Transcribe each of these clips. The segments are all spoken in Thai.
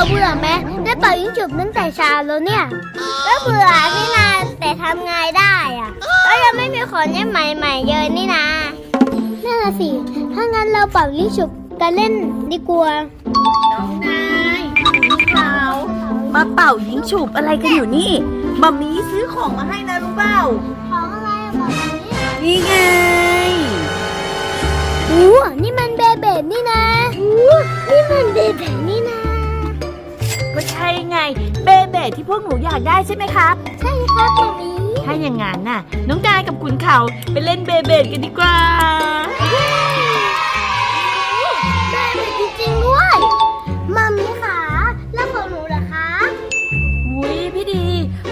เขาเบื่อไหมได้เป่ายิงฉุบตั้งแต่เช้าแล้วเนี่ย ก็เบื่อพี่นาแต่ทำไงได้อะก็ยังไม่มีคนให้ใหม่ๆเยอะนี่นะนั่นน่ะสิ ถ้างั้นเราเป่ายิงฉุบกันเล่นดีกว่า น้องนายพี่เขามาเป่ายิงฉุบอะไรกันอยู่นี่มัมมี่ซื้อของมาให้นะรู้เปล่า ของอะไรอะบอกมานี่นี่ไงอู้นี่มันเบเบดนี่นะอู้นี่มันเบเบดนี่นะก็ใช่ไง เบเบที่พวกหนูอยากได้ใช่ไหมครับ ใช่ครับมามีถ้าอย่างงั้นน่ะ น้องนายกับขุนเขาไปเล่นเบเบกันดีกว่าเบเบดจริงๆด้วยมามีค่ะแล้วของหนูเหรอคะอุ้ยพี่ดี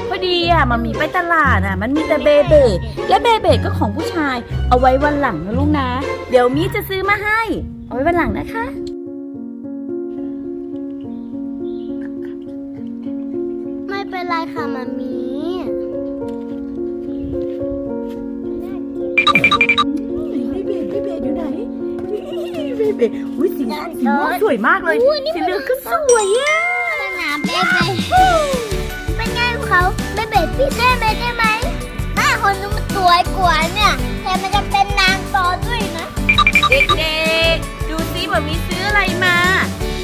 พอดีอะมามีไปตลาดอะ มันมีแต่เบเบและเบเบก็ของผู้ชาย เอาไว้วันหลังนะลูกนะ เดี๋ยวมีจะซื้อมาให้ เอาไว้วันหลังนะคะ ไม่เป็นไรค่ะมามีพี่เบพี่เบอยู่ไหนพี่เบอุ้ยสีสีม่วงสวยมากเลยสีเหลืองก็สวยอะสนามเบเบดเป็นไงของเขาเบเบดพี่เต้เบได้ไหมหน้าคนนู้นมันสวยกว่าเนี่ยแต่มันจะเป็นนางตอด้วยนะเด็กๆดูซิว่ามีซื้ออะไรมา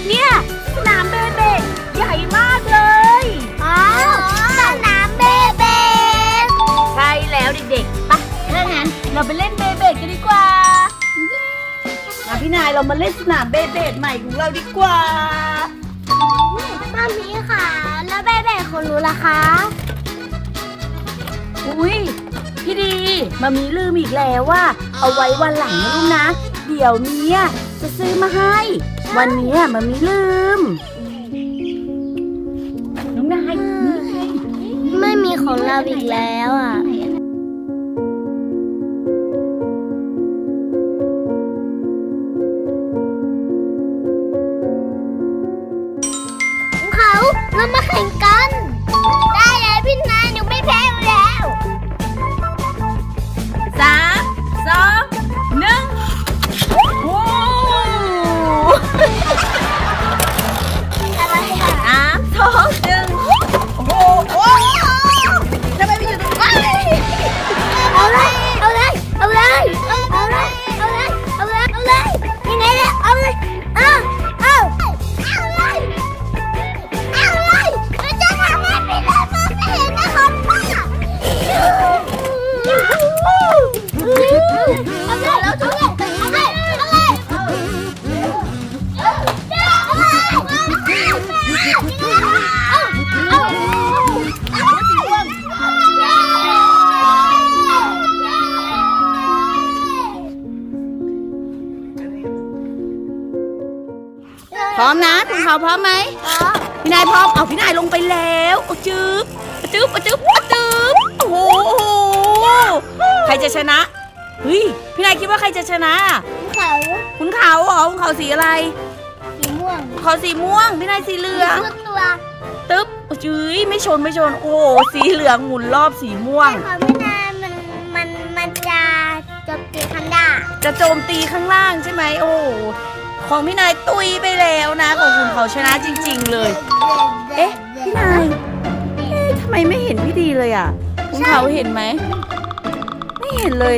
เนี่ยสนามเบเบ เล่นสนามเบเบใหม่ของเราดีกว่ามามีค่ะ แล้วเบเบดของหนูล่ะคะ อุ้ยพี่ดีมามีลืมอีกแล้วว่า เอาไว้วันหลังนะลูกนะ เดี๋ยวเนี้ยจะซื้อมาให้ วันเนี้ยมามีลืม น้องนายนี่ไง ไม่มีของเราอีกแล้วอะ ขาพร้อมไหมพี่นายพร้อมเอาพี่นายลงไปแล้วเอาจึ๊บเอาจึ๊บเอาจึ๊บเอาจึ๊บโอ้โหโอ้โหใครจะชนะเฮ้ยพี่นายคิดว่าใครจะชนะ เขาคุณเขาเหรอคุณเขาสีอะไรสีม่วงคุณเขาสีม่วงพี่นายสีเหลืองชุดตัวตึ๊บจื้ยไม่ชนไม่ชน โอ้โหสีเหลืองหมุนรอบสีม่วงแต่ของพี่นายมันมันมันจะจบตีคันดาจะโจมตีข้างล่างใช่ไหมโอ้โห ของพี่นายตุยไปแล้วนะ ของคุณเขาชนะจริง ๆเลย เอ๊ะ พี่นายเอ๊ะทำไมไม่เห็นพี่ดีเลยอะ คุณเขาเห็นไหม ไม่เห็นเลย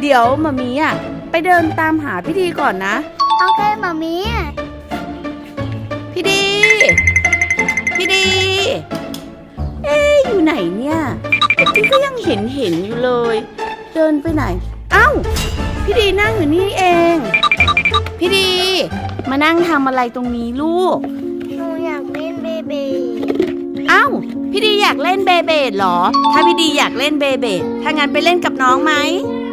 เดี๋ยวมามีอะ ไปเดินตามหาพี่ดีก่อนนะ โอเคมามีพี่ดี พี่ดี เอ๊ะอยู่ไหนเนี่ยพี่ก็ยังเห็นเห็นอยู่เลย เดินไปไหน เอ้า พี่ดีนั่งอยู่นี่เอง พี่ดี มานั่งทำอะไรตรงนี้ลูก หนูอยากเล่นเบเบเอ้า พี่ดีอยากเล่นเบเบดเหรอ ถ้าพี่ดีอยากเล่นเบเบดถ้างั้นไปเล่นกับน้องไหม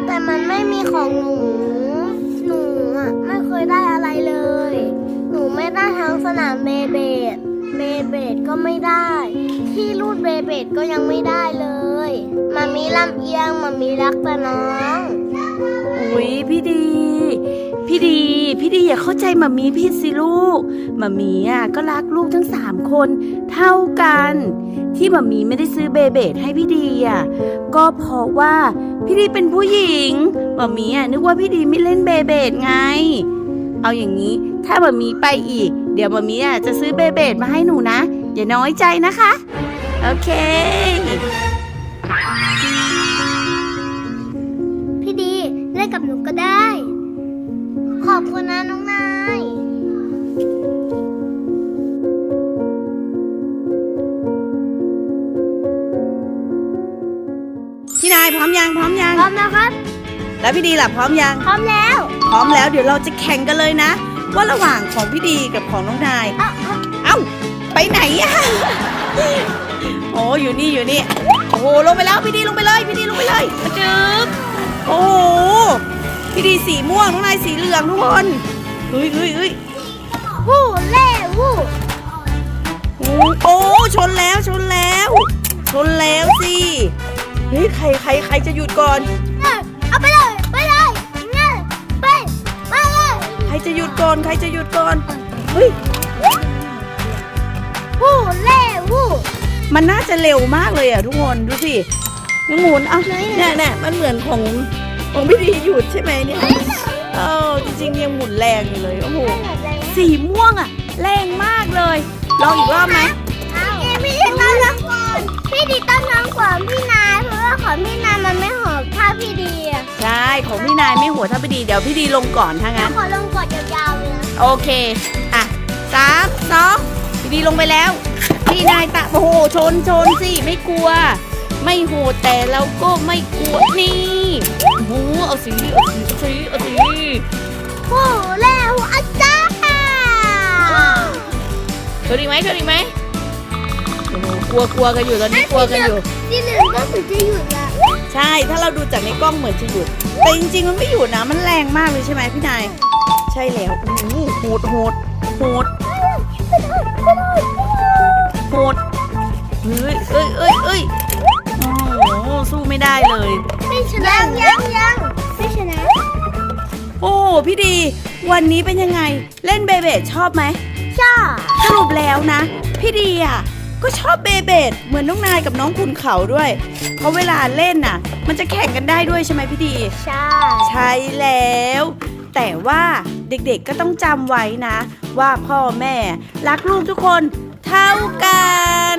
แต่มันไม่มีของหนู หนูอะไม่เคยได้อะไรเลย หนูไม่ได้ทั้งสนามเบเบดเบเบดก็ไม่ได้ ที่รูดเบเบดก็ยังไม่ได้เลยมามีลำเอียงมามีรักแต่น้อง อุ้ยพี่ดี พี่ดี พี่ดีอย่าเข้าใจหมามีผิดสิลูกหมามีอะก็รักลูกทั้งสามคนเท่ากัน ที่หมามีไม่ได้ซื้อเบเบดให้พี่ดีอะก็เพราะว่าพี่ดีเป็นผู้หญิงหมามีอะนึกว่าพี่ดีไม่เล่นเบเบดไง เอาอย่างนี้ถ้าหมามีไปอีก เดี๋ยวหมามีอะจะซื้อเบเบดมาให้หนูนะ อย่าน้อยใจนะคะ โอเค กับหนูก็ได้ ขอบคุณนะน้องนายพี่นายพร้อมยังพร้อมยังพร้อมนะครับ แล้วพี่ดีล่ะพร้อมยัง พร้อมแล้ว พร้อมแล้วเดี๋ยวเราจะแข่งกันเลยนะ ว่าระหว่างของพี่ดีกับของน้องนาย เอ้าเอ้าเอ้าไปไหนอะโอ้อยู่นี่อยู่นี่ โอ้โหลงไปแล้วพี่ดีลงไปเลย พี่ดีลงไปเลยมาจึ๊บ โอ้โหพี่ดีสีม่วงน้องนายสีเหลืองทุกคนเฮ้ยเฮ้ยเฮ้ยวู้เล่วู้โอ้โอ้ชนแล้วชนแล้ว ชนแล้วสิเฮ้ยใครใครใครจะหยุดก่อนเอ้ยเอาไปเลยไปเลยเนี่ยไปไปเลยใครจะหยุดก่อนใครจะหยุดก่อนเฮ้ยวู้เล่วู้มันน่าจะเร็วมากเลยอะทุกคนดูสิ ยังหมุนเอ้าไหนเนี่ยเนี่ยมันเหมือนของของพี่ดีหยุดใช่ไหมเนี่ยเออจริงๆยังหมุนแรงอยู่เลยโอ้โหสีม่วงอะ แรงมากเลยลองอีกรอบไหมพี่ดีต้อนรับก่อนพี่ดีต้อนรับก่อนพี่นายเพราะว่าของพี่นายมันไม่หอมถ้าพี่ดีอะใช่ของพี่นายไม่หัวถ้าพี่ดีเดี๋ยวพี่ดีลงก่อนถ้าแล้งั้วนขอลงกดยาวๆเลยนะโอเคอะสามสองพี่ดีลงไปแล้วพี่นายตะโอ้โหชนชนสิไม่กลัว ไม่โหดแต่เราก็ไม่กลัวนี่โอ้โหเอาสิเอาสิเอาสิเอาสิวู้เล่วู้อาจารย์ชนอีกไหมชนอีกไหมโอ้โหกลัวกลัวกันอยู่ตอนนี้กลัวกันอยู่ที่เหลืองก็เหมือนจะหยุดละใช่ ถ้าเราดูจากในกล้องเหมือนจะหยุด แต่จริงๆ มันไม่หยุดนะ มันแรงมากเลยใช่ไหมพี่นาย ใช่แล้วโอ้โหโหดโหดโหดโหดเฮ้ยเอ้ยเอ้ยเอ้ยโอ้โห สู้ไม่ได้เลย ไม่ชนะยังยังยังไม่ชนะ โอ้โหพี่ดี วันนี้เป็นยังไงเล่นเบเบดชอบไหมชอบสรุปแล้วนะ พี่ดีอะก็ชอบเบเบดเหมือนน้องนายกับน้องคุณเขาด้วย เพราะเวลาเล่นน่ะ มันจะแข่งกันได้ด้วยใช่ไหมพี่ดี ใช่ใช่แล้ว แต่ว่าเด็กๆก็ต้องจำไว้นะ ว่าพ่อแม่รักลูกทุกคนเท่ากัน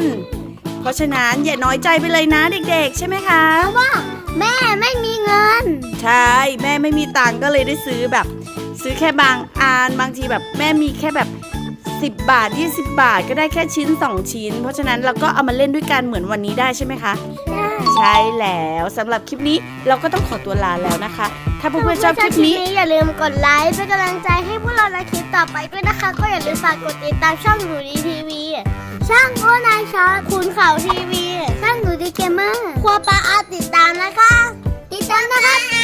เพราะฉะนั้นอย่าน้อยใจไปเลยนะเด็ก ๆ ใช่ไหมคะว่า แม่ไม่มีเงิน ใช่แม่ไม่มีตังค์ก็เลยได้ซื้อแบบ ซื้อแค่บางอันบางทีแบบแม่มีแค่แบบ 10 บาท 20 บาทก็ได้แค่ชิ้น 2 ชิ้น เพราะฉะนั้นเราก็เอามาเล่นด้วยกันเหมือนวันนี้ได้ใช่ไหมคะ ใช่ใช่แล้วสำหรับคลิปนี้เราก็ต้องขอตัวลาแล้วนะคะ ถ้าเพื่อนๆชอบคลิปนี้ อย่าลืมกดไลค์เป็นกำลังใจให้พวกเราในคลิปต่อไปด้วยนะคะ ก็อย่าลืมฝากกดติดตามช่องหนูดีทีวี ช่างโอนาชอคุณข่าวทีวี ช่างดูดีเกมเมอร์ครัวปลาอาติดตามนะคะ ติดตามนะคะ